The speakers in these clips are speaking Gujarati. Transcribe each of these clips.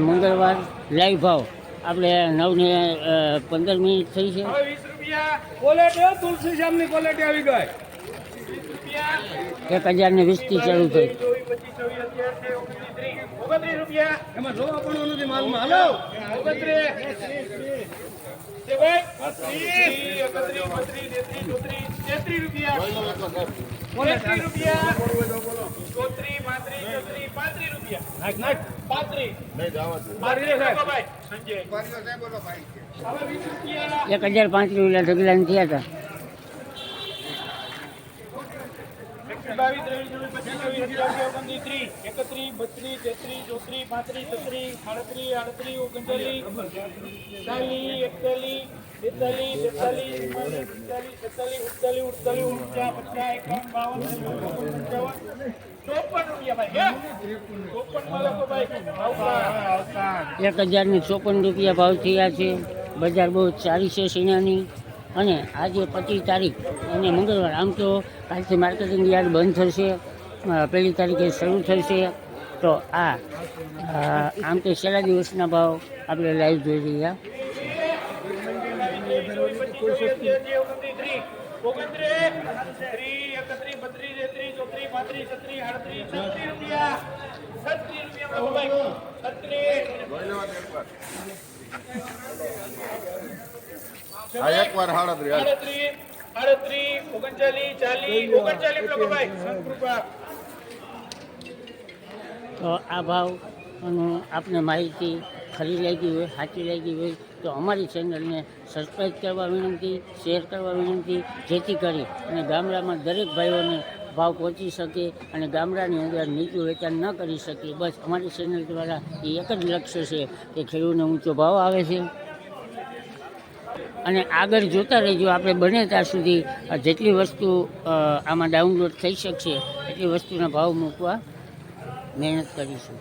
મંગળવાર લાઈવ ભાવ આપણે નવને ને પંદર મિનિટ થઈ છે વીસ વીસ એક હજાર ને થઈ ત્રીસ, ઓગણત્રીસ ત્રીસ. ઓગણત્રીસ રૂપિયા રૂપિયા પાંત્રીસ પાંત્રીસ રૂપિયા પાંત્રીસ ભાઈ સંજય એક હજાર પાંચ રૂપિયા ઢગલા થયા હતા. બાવીસ ત્રેવીસ પચીસ ત્રીસ એકત્રીસ બત્રીસ તેત્રીસ ચોત્રીસ પાંત્રીસ છત્રીસ સાડત્રીસ આડત્રીસ ઓગણચાલીસ ચાલીસ એકતાલીસ બેતાલીસ બાવન પંચાવન ચોપન રૂપિયા એક હજાર ને ચોપન રૂપિયા ભાવ થયા છે બજાર બહુ સારી છે શીણાની અને આજે પચીસ તારીખ અને મંગળવાર આમ તો કાલથી માર્કેટિંગ યાર્ડ બંધ થશે પહેલી તારીખે શરૂ થશે તો આ આમ તો છેલ્લા દિવસના ભાવ આપણે લાઈવ જોઈ રહ્યા તો આ ભાવ આપને માહિતી ખરી લાગી હોય સાચી લાગી હોય તો અમારી ચેનલને સબસ્ક્રાઈબ કરવા વિનંતી શેર કરવા વિનંતી, જેથી કરી અને ગામડામાં દરેક ભાઈઓને ભાવ પહોંચી શકે અને ગામડાની અંદર નીચું વેચાણ ન કરી શકે. બસ અમારી ચેનલ દ્વારા એ એક જ લક્ષ્ય છે કે ખેડૂતને ઊંચો ભાવ આવે છે. અને આગળ જોતા રહેજો, આપણે બને ત્યાં સુધી જેટલી વસ્તુ આમાં ડાઉનલોડ થઈ શકશે, એટલી વસ્તુના ભાવ મૂકવા મહેનત કરીશું.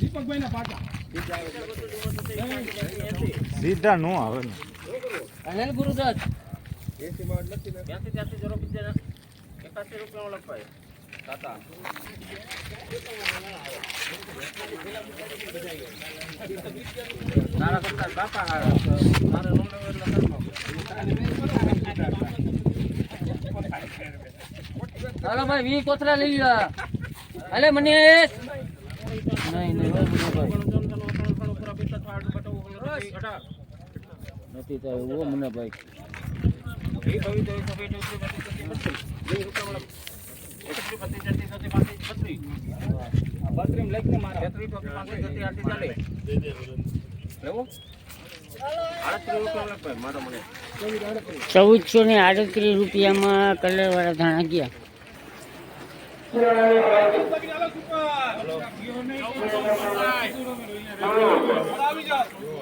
દીપકભાઈ ના પાટા. સીધા નો આવે ને. અનિલ ગુરુદત્ત હાલો ભાઈ વી કોથરા લઈ લો અલે મને નહીં નહીં મનીષભાઈ. નથી તો ઓ મને ભાઈ. ચૌદસો ને આડત્રીસ રૂપિયામાં કલરવાળા ધાણા ગયા. કેદી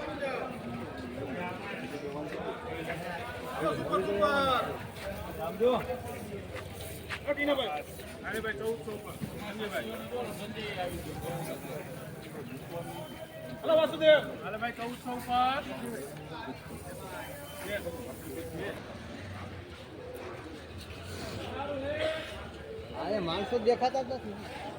હલો વાસુદેવ હાલે ભાઈ ચૌદસો ઉપર માણસો દેખાતા જ નથી.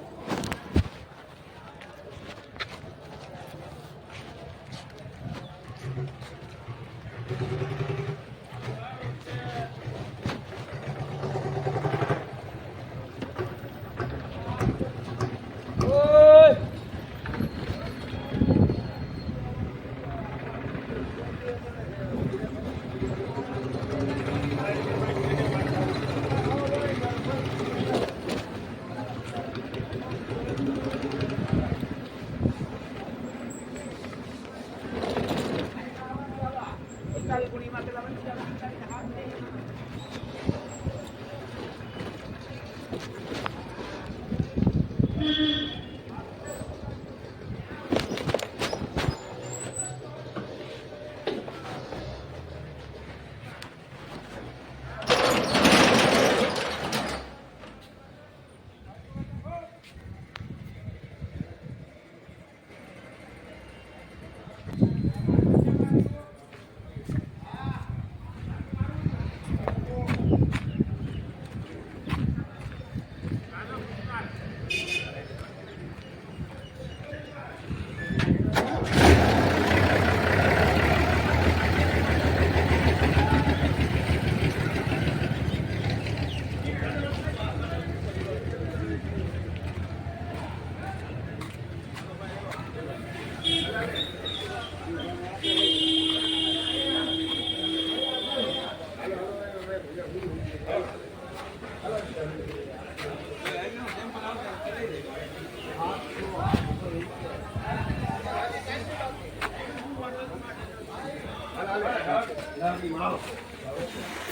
Thank you.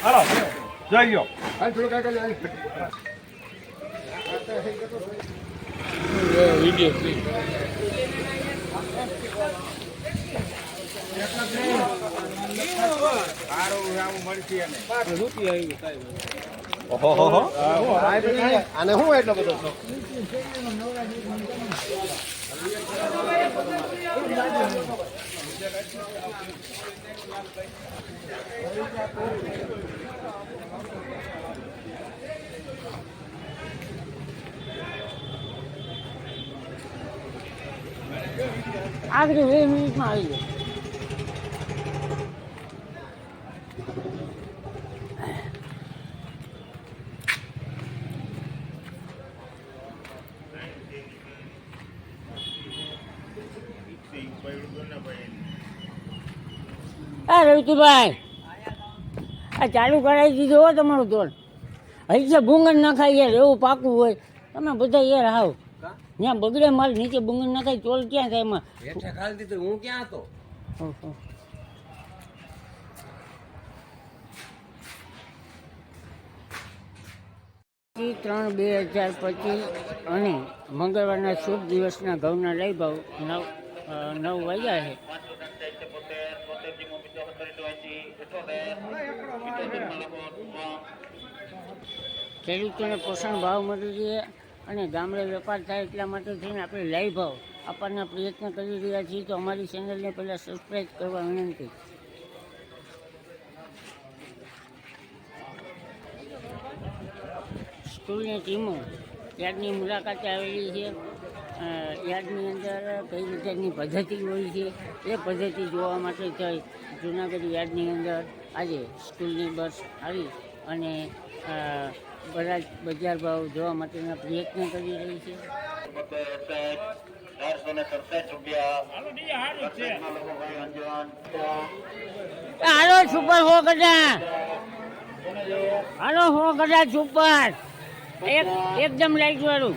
હાલો જઈ ગયો. વીડિયો આને શું એટલો બધો શોખ? આગળ વીસ મિનિટમાં આવી જાય. હા રવિતુભાઈ આ ચાલુ કરાવી દીધું તમારું દોડ હજી છે ન ખાઈ યાર એવું પાકું હોય. તમે બધા યાર આવો ત્યાં બગડે માલ નીચે બુંગન ના થાય ચોલ ક્યાં થાય એમાં? હેઠે ખાલી દીધું હું ક્યાં હતો? ત્રણ બે હજાર પચીસ અને મંગળવારના શુભ દિવસના ઘઉંના લઈ ભાવ નવ નવ વાગ્યા છે. ખેડૂતોને પોષણ ભાવ મળી રહે. અને ગામડે વેપાર થાય એટલા માટે થઈને આપણે લાઈવ ભાવ આપવાના પ્રયત્ન કરી રહ્યા છીએ તો અમારી ચેનલને પહેલાં સબસ્ક્રાઈબ કરવા વિનંતી. સ્કૂલની ટીમો યાદની મુલાકાતે આવેલી છે. યાદની અંદર કઈ રીતેની પદ્ધતિ હોય છે, એ પદ્ધતિ જોવા માટે થઈ. જુનાગઢ યાદની અંદર આજે સ્કૂલની બસ આવી અને બધા બજાર ભાવ જોવા માટેના પ્રયત્ન કરી રહી છે હાલો સુપર હો કદા હાલો હો કદા સુપર એક એકદમ લાઈટ વાળું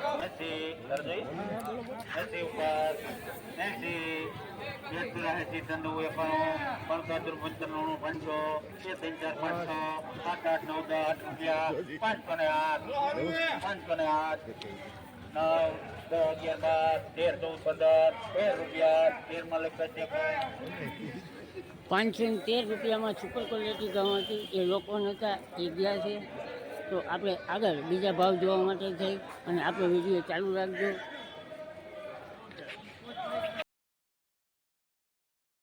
હાલો મુકેશ ઉપર હાલો સુનિલ. જુઓ, જુઓ, જુઓ, સુનિલ જુઓ. પાંચસો. ને આઠ. પાંચસો ને આઠ. નવ દસ અગિયાર બાર. તેર ચૌદ પંદર. તેર રૂપિયા. તેરમાં લખી પાંચસો ને તેર રૂપિયામાં સુપર ક્વોલિટી ઘઉં હતી. એ લોકો નહોતા એ ગયા છે. તો આપણે આગળ બીજા ભાવ જોવા માટે થઈ અને આપણો વીડિયો ચાલુ રાખજો.